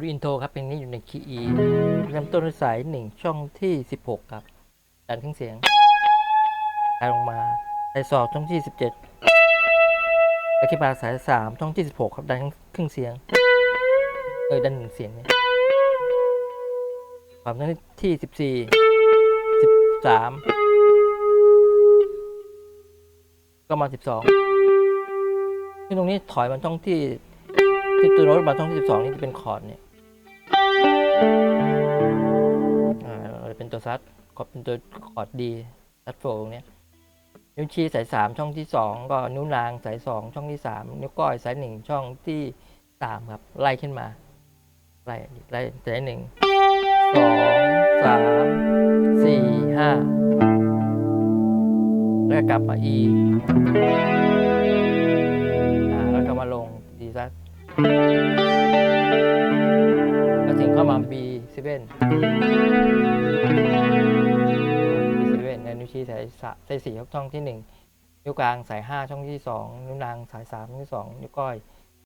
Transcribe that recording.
ดูอินโทรครับเพลงนี้อยู่ในคีย์ E เริ่มต้นด้วยสายหนึ่งช่องที่สิบหกครับดันเครื่องเสียงสายลงมาสายสองช่องที่สิบเจ็ดไปที่มาสายสามช่องที่สิบหกครับดันเครื่องเสียงเออดันหนึ่งเสียงเนี่ยความนั้นที่สิบสี่สิบสามก็มาสิบสองที่ตรงนี้ถอยมันช่องที่ที่ตัวโน้ตมาช่องที่สิบสองนี่จะเป็นคอร์ดเนี่ย ตัวซัดคอร์ดเป็นตัวคอร์ดดีซัดโฟรงเนี้ยนิ้วชี้สายสามช่องที่สองก็นิ้วนางสายสองช่องที่สามนิ้วก้อยสายหนึ่งช่องที่สามครับไล่ขึ้นมาไล่ไล่สายหนึ่งสองสามสี่ห้าแล้วกลับมา E อ่าแล้วก็มาลงดีซัดแล้วถึงเข้ามา มีเซเว่นในนิ้วชี้สายสะสายสี่ช่องที่หนึ่งนิ้วกลางสายห้าช่องที่สองนิ้วนางสายสามช่องที่สองนิ้วก้อย